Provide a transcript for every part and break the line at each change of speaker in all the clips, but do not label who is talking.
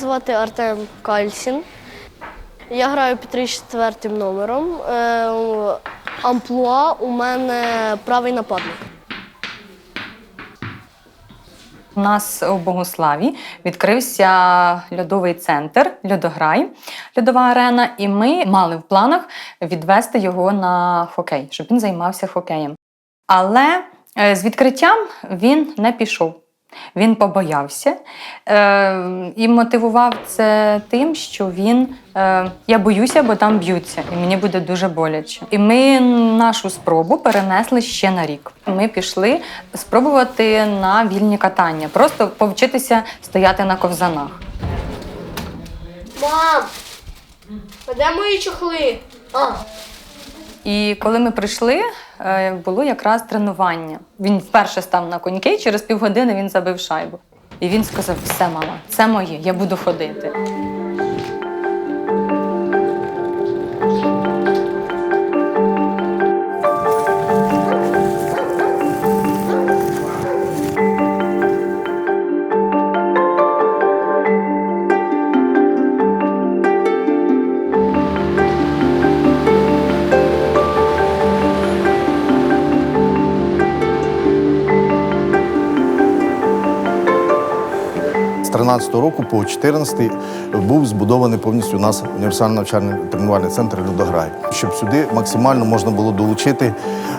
Звати Артем Кальсін. Я граю під 34 номером. Е, Амплуа у мене правий нападник.
У нас у Богославі відкрився льодовий центр Льодограй, льодова арена, і ми мали в планах відвести його на хокей, щоб він займався хокеєм. Але е, з відкриттям він не пішов. Він побоявся е, і мотивував це тим, що він е, я боюся, бо там б'ються, і мені буде дуже боляче. І ми нашу спробу перенесли ще на рік. Ми пішли спробувати на вільні катання, просто повчитися стояти на ковзанах.
Мам! Де мої чохли? А,
І коли ми прийшли, е, було якраз тренування. Він вперше став на коньки, через півгодини він забив шайбу. І він сказав: все, мама, це моє, я буду ходити.
З 13 року по 14 був збудований повністю у нас універсальний навчальний тренувальний центр Людограй, щоб сюди максимально можна було долучити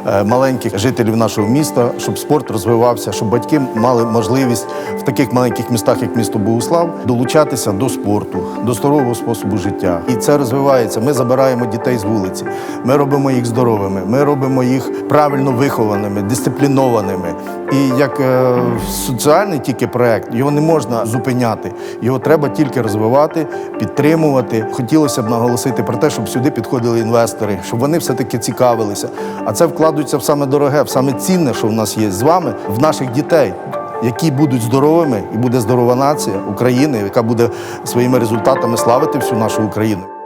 е, маленьких жителів нашого міста, щоб спорт розвивався, щоб батьки мали можливість в таких маленьких містах, як місто Богуслав, долучатися до спорту, до здорового способу життя. І це розвивається. Ми забираємо дітей з вулиці, ми робимо їх здоровими, ми робимо їх правильно вихованими, дисциплінованими. І як е, соціальний тільки проект, його не можна зупиняти. Його треба тільки розвивати, підтримувати. Хотілося б наголосити про те, щоб сюди підходили інвестори, щоб вони все-таки цікавилися. А це вкладується в саме дороге, в саме цінне, що в нас є з вами, в наших дітей. Які будуть здоровими, і буде здорова нація України, яка буде своїми результатами славити всю нашу Україну.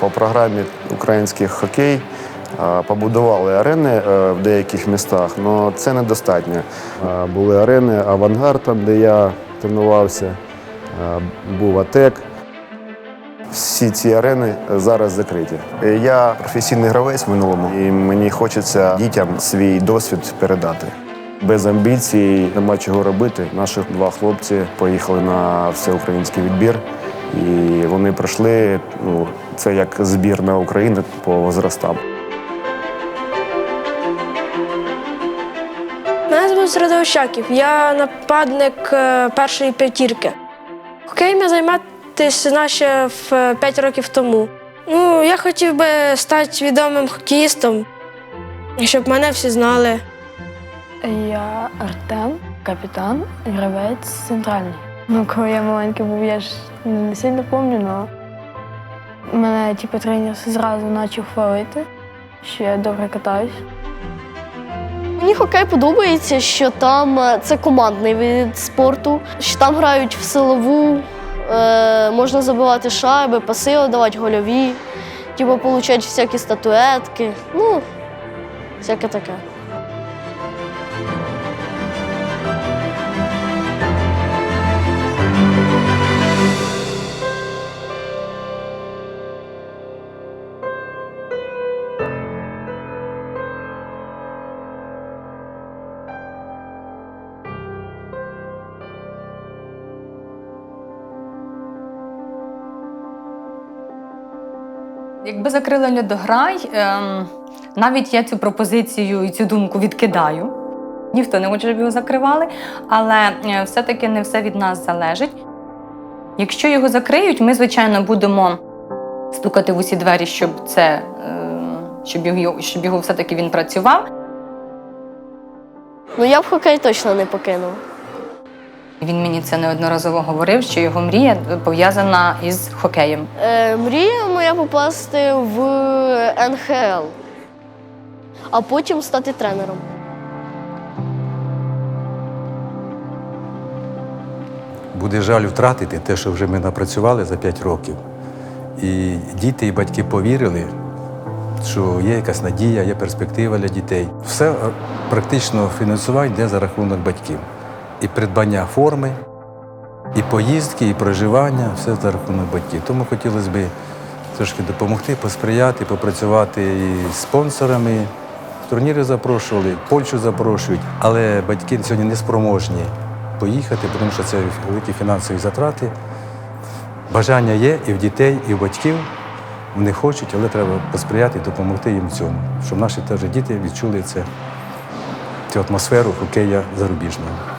По програмі Український хокей побудували арени е, в деяких містах, але це недостатньо. Були арени Авангард, де я тренувався, був АТЕК. Всі ці арени зараз закриті. Е, Я професійний гравець в минулому, і мені хочеться дітям свій досвід передати. Без амбіцій нема чого робити. Наші два хлопці поїхали на всеукраїнський відбір, і вони пройшли. Ну, це як збірна України по возрастам.
Мене звуть Средовщаків, я нападник е, першої п'ятірки. Хокеєм я займатися ще в 5 років тому. Ну, я хотів би стати відомим хокеїстом, щоб мене всі знали.
Я Артем, капітан, гравець центральний. Ну, коли я маленький був, я ж не сильно пам'ятаю, але мене типу, тренер зразу почав хвалити, що я добре катаюсь.
Мені хокей подобається, що там е, це командний вид спорту, що там грають в силову, е, можна забивати шайби, паси давати гольові, типу, отримати всякі статуетки. Ну, всяке таке.
Якби закрили льодограй, ем, навіть я цю пропозицію і цю думку відкидаю. Ніхто не хоче, щоб його закривали, але е, все-таки не все від нас залежить. Якщо його закриють, ми, звичайно, будемо стукати в усі двері, щоб це, е, щоб його, щоб його все-таки він працював.
Ну я б хокей точно не покинув.
Він мені це неодноразово говорив, що його мрія пов'язана із хокеєм.
Е, мрія моя попасти в НХЛ, а потім стати тренером.
Буде жаль втратити те, що вже ми напрацювали за 5 років. І діти і батьки повірили, що є якась надія, є перспектива для дітей. Все е, практично фінансування йде за рахунок батьків. І придбання форми, і поїздки, і проживання все за рахунок батьків. Тому хотілося б трошки допомогти, посприяти, попрацювати і з спонсорами. Турніри запрошували, Польщу запрошують, але батьки сьогодні не спроможні поїхати, тому що це великі фінансові затрати. Бажання є і в дітей, і в батьків. Вони хочуть, але треба посприяти і допомогти їм в цьому, щоб наші теж діти відчули це, цю атмосферу хокея зарубіжного.